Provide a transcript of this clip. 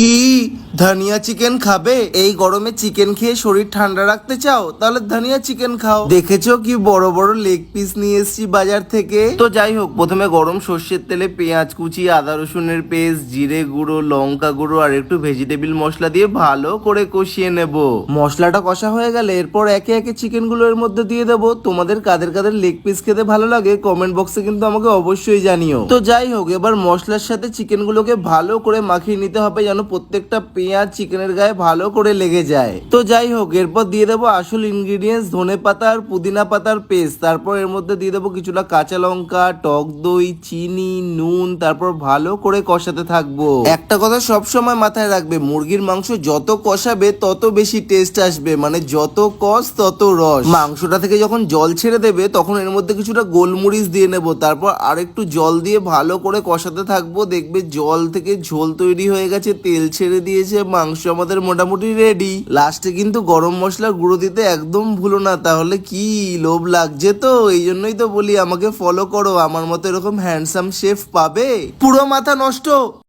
কি ধনিয়া চিকেন খাবে? এই গরমে চিকেন খেয়ে শরীর ঠান্ডা রাখতে চাও? তাহলে ধনিয়া চিকেন খাও। দেখেছ কি বড় বড় লেগ পিস নিয়ে এসেছি বাজার থেকে? তো যাই হোক, প্রথমে গরম সর্ষের তেলে পেঁয়াজ কুচি, আদা রসুনের পেস্ট, জিরে গুঁড়ো, লঙ্কা গুঁড়ো আর একটু ভেজিটেবিল মশলা দিয়ে ভালো করে কষিয়ে নেব। মশলাটা কষা হয়ে গেলে এরপর একে একে চিকেনগুলো এর মধ্যে দিয়ে দেবো। তোমাদের কাদের কাদের লেগ পিস খেতে ভালো লাগে কমেন্ট বক্সে কিন্তু আমাকে অবশ্যই জানিও। তো যাই হোক, এবার মশলার সাথে চিকেন গুলোকে ভালো করে মাখিয়ে নিতে হবে যেন প্রত্যেকটা পেঁয়াজ চিকেনের গায়ে ভালো করে লেগে যায়। তো যাই হোক, এরপর দিয়ে দেবো আসল ইনগ্রিডিয়েন্টস ধনে পাতা আর পুদিনা পাতার পেস্ট তারপর এর মধ্যে দিয়ে দেবো কিছুটা কাঁচা লঙ্কা, টক দই, চিনি, নুন, তারপর ভালো করে কষাতে থাকব। একটা কথা সব সময় মাথায় রাখবে, মুরগির মাংস যত কষাবে, তত বেশি টেস্ট আসবে। মানে যত কষ, তত রস। মাংসটা থেকে যখন জল ছেড়ে দেবে, তখন এর মধ্যে কিছুটা গোলমরিচ দিয়ে নেব। তারপর আরেকটু জল দিয়ে ভালো করে কষাতে থাকব। দেখবে জল থেকে ঝোল তৈরি হয়ে গেছে, তেল ছেড়ে দিয়েছে। মাংস আমাদের মোটামুটি রেডি লাস্টে কিন্তু গরম মশলা গুঁড়ো দিতে একদম ভুলো না, তাহলে কি লোভ লাগছে তো? এই জন্যই তো বলি, আমাকে ফলো করো, আমার মতো এরকম হ্যান্ডসাম শেফ পাবে? পুরো মাথা নষ্ট!